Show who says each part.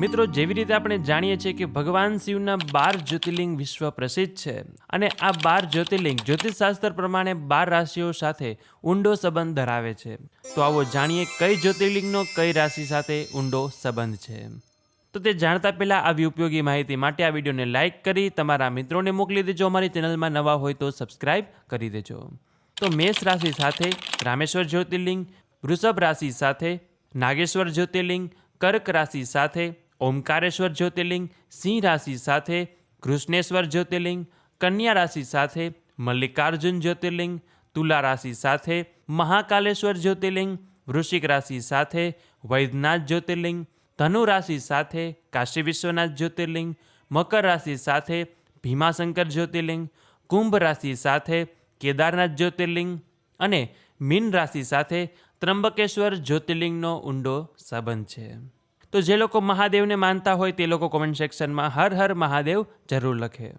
Speaker 1: મિત્રો, જેવી રીતે આપણે જાણીએ છીએ કે ભગવાન શિવના બાર જ્યોતિર્લિંગ વિશ્વ પ્રસિદ્ધ છે અને આ બાર જ્યોતિર્લિંગ જ્યોતિષશાસ્ત્ર પ્રમાણે બાર રાશિઓ સાથે ઊંડો સંબંધ ધરાવે છે. તો આવો જાણીએ કઈ જ્યોતિર્લિંગનો કઈ રાશિ સાથે ઊંડો સંબંધ છે. તો તે જાણતા પહેલાં આવી ઉપયોગી માહિતી માટે આ વિડીયોને લાઇક કરી તમારા મિત્રોને મોકલી દેજો. અમારી ચેનલમાં નવા હોય તો સબસ્ક્રાઇબ કરી દેજો. તો મેષ રાશિ સાથે રામેશ્વર જ્યોતિર્લિંગ, વૃષભ રાશિ સાથે નાગેશ્વર જ્યોતિર્લિંગ, કર્ક રાશિ સાથે ઓમકારેશ્વર જ્યોતિર્લિંગ, સિંહ રાશિ સાથે કૃષ્ણેશ્વર જ્યોતિર્લિંગ, કન્યા રાશિ સાથે મલ્લિકાર્જુન જ્યોતિર્લિંગ, તુલા રાશિ સાથે મહાકાલેશ્વર જ્યોતિર્લિંગ, વૃશ્ચિક રાશિ સાથે વૈદ્યનાથ જ્યોતિર્લિંગ, ધનુ રાશિ સાથે કાશી વિશ્વનાથ જ્યોતિર્લિંગ, મકર રાશિ સાથે ભીમાશંકર જ્યોતિર્લિંગ, કુંભ રાશિ સાથે કેદારનાથ જ્યોતિર્લિંગ અને મીન રાશિ સાથે ત્રંબકેશ્વર જ્યોતિર્લિંગનો ઊંડો સંબંધ છે. તો જે લોકો મહાદેવને માનતા હોય તે લોકો કોમેન્ટ સેક્શનમાં હર હર મહાદેવ જરૂર લખે.